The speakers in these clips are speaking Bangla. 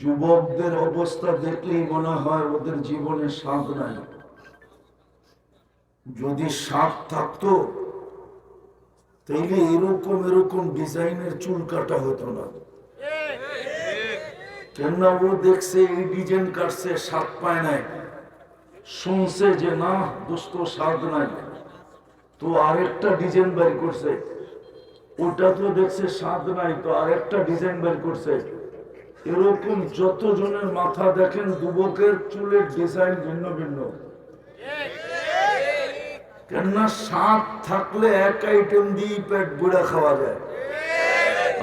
যুবকদের অবস্থা দেখলেই মনে হয় ওদের জীবনে স্বাদ নাই। যদি স্বাদ থাকতো, তাইলে এরকম এরকম ডিজাইনের চুল কাটা হতো না। কেননা ও দেখছে এই ডিজাইন কাটছে স্বাদ পায় নাই। শুনছে যে, না, দোস্ত স্বাদ নাই। তো আরেকটা ডিজাইন বের করছে। ওটা তো দেখছে স্বাদ নাই, তো আরেকটা ডিজাইন বের করছে। এরকম যত জনের মাথা দেখেন যুবকের চুলের ডিজাইন ভিন্ন ভিন্ন। কেননা স্বাদ থাকলে এক আইটেম দিয়ে পেট খাওয়া যায়।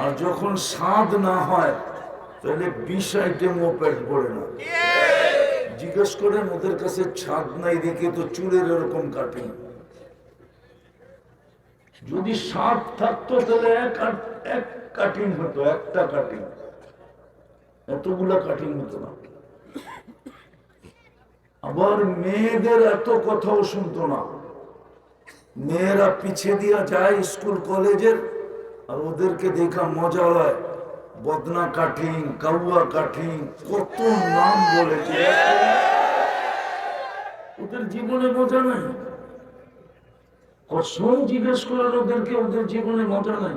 আর যখন স্বাদ না হয়, তাহলে বিশ আইটেমও পেট পড়ে না। জিজ্ঞেস করেন, ওদের কাছে ছাদ নাই দেখে তো চুলের এরকম কাটিং। যদি স্বাদ থাকতো, তাহলে এক এক কাটিং হতো, একটা কাটিং এতগুলা কাটিং হতো না। আবার মেয়েদের এত কথাও শুনতো না। মেয়েরা পিছিয়ে দিয়া যায় স্কুল, কলেজের, আর ওদেরকে দেখা মজা হয়। বদনা কাঠিং কাউয়া কাঠিং কত নাম বলেছে ওদের জীবনে মজা নাই। কসম জিজ্ঞেস করেন ওদেরকে ওদের জীবনে মজা নাই।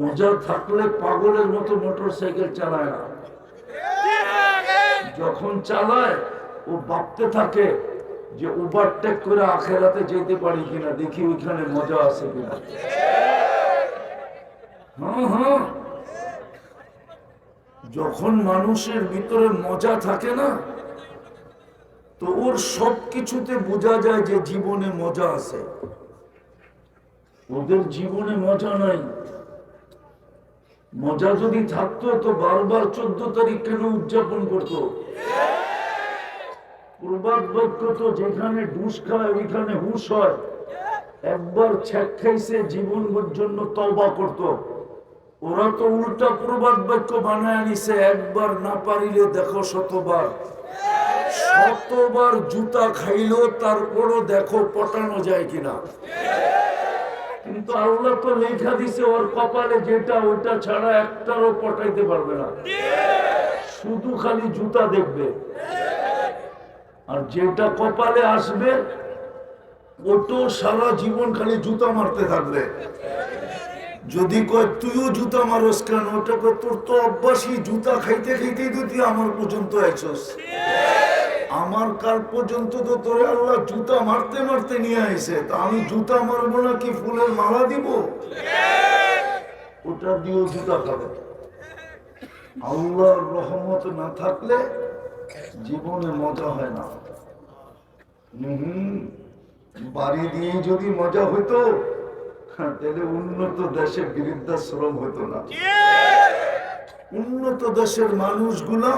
মজা থাকলে পাগলের মতো মোটর সাইকেল চালায় না। যখন চালায়, ও ভাবতে থাকে যে ওভারটেক করে আখেরাতে যেতে পারি কিনা, দেখি ওইখানে মজা আছে কিনা। হ্যাঁ হ্যাঁ। যখন মানুষের ভিতরে মজা থাকে না, তো ওর সব কিছুতে বোঝা যায় যে জীবনে মজা আছে। ওদের জীবনে মজা নাই। মজা যদি থাকতো, তো বারবার চোদ্দ তারিখ কেন উদযাপন করতো? তো যেখানে ডুস খায়, ওইখানে হুশ হয়। একবার ছ্যাক খাইছে জীবন জন্য তওবা করত। ওরা তো উল্টা প্রবাদ বাক্য বানায় আনিছে, একবার না পারিলে দেখো শতবার। শতবার জুতা খাইলো তারপরও দেখো পটানো যায় কিনা। কিন্তু আল্লাহ তো লেখা দিছে, ওর কপালে যেটা ওটা ছাড়া একটারও পটাইতে পারবে না। শুধু খালি জুতা দেখবে। আর যেটা কপালে আসবে, ওটো সারা জীবন খালি জুতা মারতে থাকবে। যদি কয়, তুইও জুতা মারস কেন? ওটা তোর তো অভ্যাসই, জুতা খাইতে খাইতেই তুই আমার পর্যন্ত আইছস। আমার কার পর্যন্ত তো তোরে আল্লাহ জুতা মারতে মারতে নিয়ে আইছে। তা আমি জুতা মারবো না কি ফুলের মালা দিব? ওটা দিয়েও জুতা খাবে। আল্লাহর রহমত না থাকলে জীবনে মজা হয় না। হম বাড়ি দিয়ে যদি মজা হইতো তাহলে উন্নত দেশে বৃদ্ধাশ্রম হতো না। উন্নত দেশের মানুষগুলা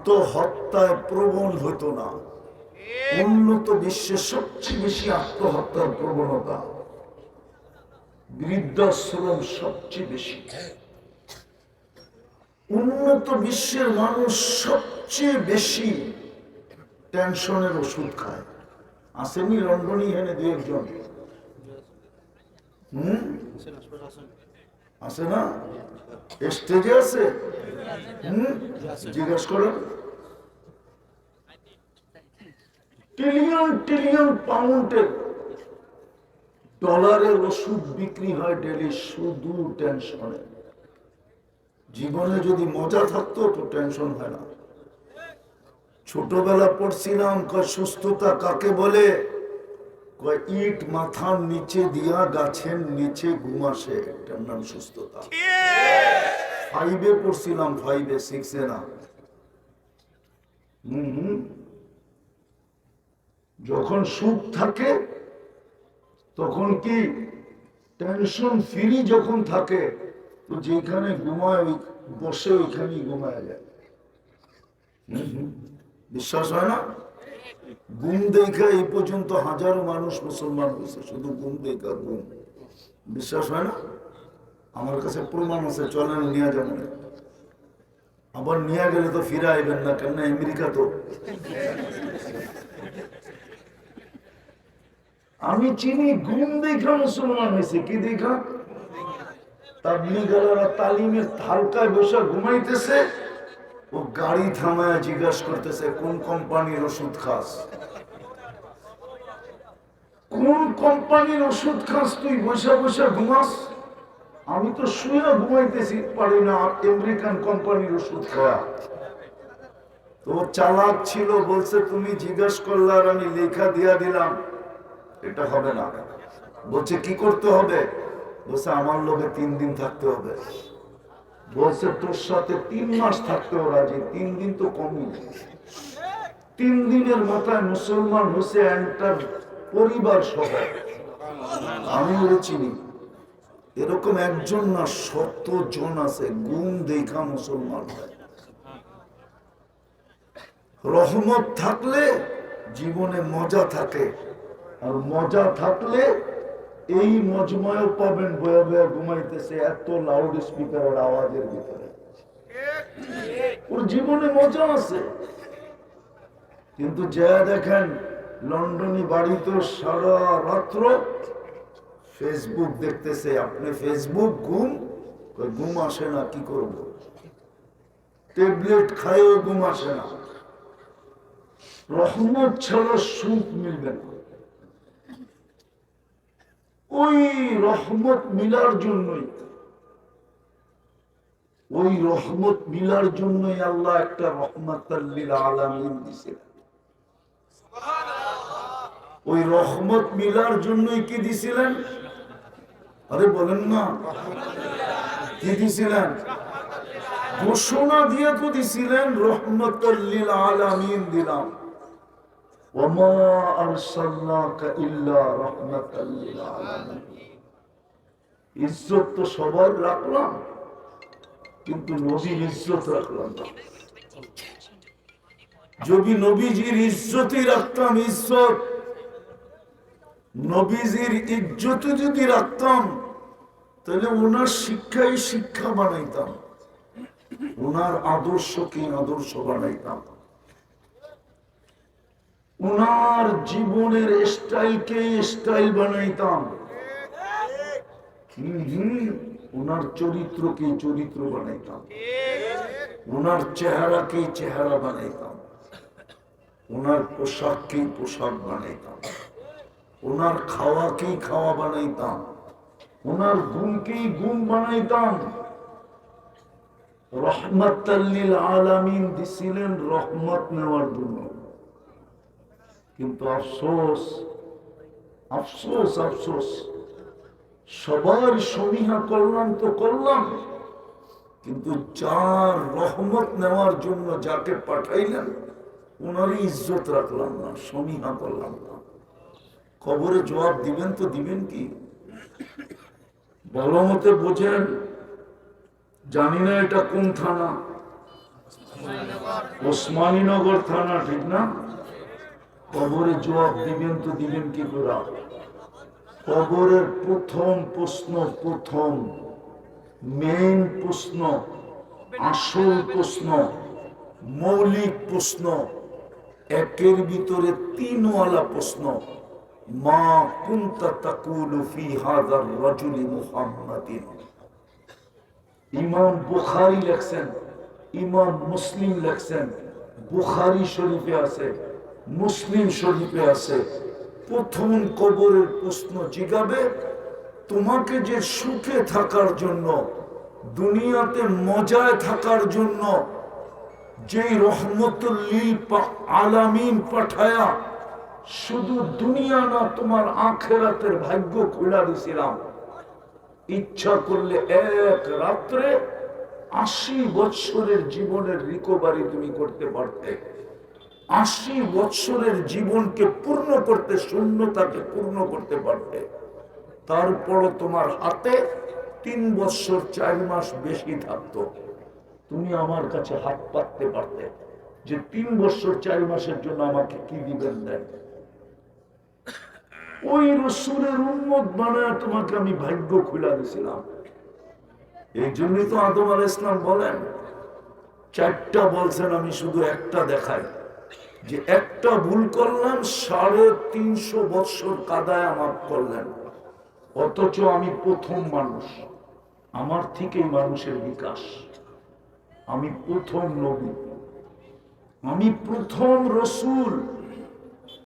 আত্মহত্যায় প্রবণ হতো না। উন্নত বিশ্বে সবচেয়ে বেশি আত্মহত্যার প্রবণতা বৃদ্ধাশ্রম সবচেয়ে বেশি। উন্নত বিশ্বের মানুষ সবচেয়ে বেশি টেনশনের ওষুধ খায়। আসেনি, লন্ডনই হেনে দু একজন। হুম? আছে না? স্টেজে আছে? হুম? জিজ্ঞেস করেন। ট্রিলিয়ন ট্রিলিয়ন পাউন্ডের ডলারের ওষুধ বিক্রি হয় ডেলি, শুধু টেনশনে। জীবনে যদি মজা থাকতো, তো টেনশন হয় না। ছোটবেলা পড়ছিলাম সুস্থতা কাকে বলে? ইট মাথার নিচে দিয়া গাছের নিচে ঘুমাসে। এটার নাম সুস্থতা। ফাইভে পড়ছিলাম ফাইভে সিক্সে না। হুম। যখন সুখ থাকে, তখন কি টেনশন ফ্রি যখন থাকে, তো যেখানে ঘুমায়, ওই বসে ওইখানেই ঘুমায় যায়। বিশ্বাস হয় না? গুম দেখা এই পর্যন্ত হাজারো মানুষ মুসলমান হয়েছে, শুধু গুম দেখা গুম বিশ্বাস হয় না? আমার কাছে প্রমাণ আছে, চলেন নিয়ে যাবেন আবার নিয়ে গেলে তো ফিরে আইবেন না কেন আমেরিকা তো। আমি চিনি গুম দেখা মুসলমান হয়েছে, কি দেখা? তাবলিগালারা তালিমের হালকায় বসে ঘুমাইতেছে। ও গাড়ি থামায় জিজ্ঞাসা করতেছে, কোন কোম্পানির ওষুধ খাস? কোন কোম্পানির ওষুধ খাস তুই? বসে বসে ঘুমাস? আমি তো শুয়ে ঘুমাইতেছি, পারি না আমেরিকান কোম্পানির ওষুধ খাওয়া। তো চালাক ছিল, বলছে, তুমি জিজ্ঞেস করলে আর আমি লেখা দিয়া দিলাম। এটা হবে না। বলছে, কি করতে হবে? বলছে, আমার লোকে তিন দিন থাকতে হবে। বলছে, তোর সাথে তিন মাস থাকতেও রাজি, তিন দিন তো কমই তিন দিনের মাথায় মুসলমান হোসেন তার পরিবার সহ আমি চিনি। এরকম একজন না শত জন আছে, গুম দেখা মুসলমান রহমত থাকলে জীবনে মজা থাকে, আর মজা থাকলে এই মজমায়ও পাবেন বয়া বয়া ঘুমাইতেছে, এত লাউড স্পিকারের আওয়াজের ভিতরে। ওর জীবনে মজা আছে। কিন্তু যা দেখেন, লন্ডনী বাড়িতে সারা রাত্র ফেসবুক দেখতেছে। আপনি ফেসবুক ঘুম? ঘুম আসে না, কি করব? ট্যাবলেট খায়ও ঘুম আসে না। রহমত ছাড়া সুখ মিলবে না। ওই রহমত মিলার জন্যই। ওই রহমত মিলার জন্যই আল্লাহ একটা রহমত আলামিন দিছে। ওই রহমত মিলার জন্যই কি দিছিলেন? আরে বলেন না। কি দিছিলেন? ঘোষণা দিয়ে তো দিছিলেন রহমতুল্লিল আলামিন দিলাম। ইজ্জত তো সবার রাখলাম, কিন্তু নবীর ইজ্জত রাখলাম যদি নবীজির ইজ্জতই রাখতাম, ইজ্জত, নবীজির ইজ্জত যদি রাখতাম, তাহলে ওনার শিক্ষাই শিক্ষা বানাইতাম। ওনার আদর্শকে আদর্শ বানাইতাম। ওনার জীবনের স্টাইলকে স্টাইল বানাইতাম? ওনার চরিত্রকে চরিত্র বানাইতাম। ওনার চেহারাকে চেহারা বানাইতাম। ওনার পোশাককেই পোশাক বানাইতাম। ওনার খাওয়াকেই খাওয়া বানাইতাম। ওনার গুণকেই গুণ বানাইতাম। রহমতাল্লিল আলামিন দিছিলেন রহমত নেওয়ার জন্য। কিন্তু আফসোস আফসোস আফসোস। সবার সমীহা করলাম তো করলাম, কিন্তু যার রহমত নেওয়ার জন্য যাকে পাঠাইলেন ওনারই ইজ্জত রাখলাম না সমীহা করলাম না। খবরে জবাব দিবেন তো দিবেন কি? ভালো মতে বোঝেন, জানি না এটা কোন থানা। ওসমানীনগর থানা, ঠিক না? কবরে জবাব দিবেন তো দিবেন কি করে? কবরের প্রথম প্রশ্ন, প্রথম মেইন প্রশ্ন, আসল প্রশ্ন, মৌলিক প্রশ্ন, একের ভিতরে তিনওয়ালা প্রশ্ন, মা কুন্তা তাকুলু ফি হাদার রাজুলি মুহাম্মাদিন। ইমাম বুখারী লেখছেন, ইমাম মুসলিম লেখছেন, বুখারী শরীফে আছে। মুসলিম শরীফে আছে। প্রথম কবরের প্রশ্ন জিগাবে, তোমাকে যে সুখে থাকার জন্য, দুনিয়াতে মজায় থাকার জন্য, যেই রহমতুল্লিল আলামিন পাঠায়া, শুধু দুনিয়া না, তোমার আখেরাতের ভাগ্য খুলা দিছিলাম। ইচ্ছা করলে এক রাত্রে আশি বৎসরের জীবনের রিকভারি তুমি করতে পারতে। আশি বৎসরের জীবনকে পূর্ণ করতে, শূন্যতাকে পূর্ণ করতে পারবে। তারপরও তোমার হাতে তিন বৎসর, চার মাস বেশি থাকতো। তুমি আমার কাছে হাত পাততে পারতে যে তিন বছর চার মাসের জন্য আমাকে কি দিবেন দেন। ওই রসুলের উন্মত বানায় তোমাকে আমি ভাগ্য খুলা দিয়েছিলাম। এই জন্যই তো আদম আল ইসলাম বলেন, চারটা বলছেন, আমি শুধু একটা দেখাই। যে একটা ভুল করলাম, সাড়ে তিনশো বৎসর কাদায় আমার করলেন। অথচ আমি প্রথম মানুষ। আমার থেকেই মানুষের বিকাশ। আমি প্রথম নবী। আমি প্রথম রসুল।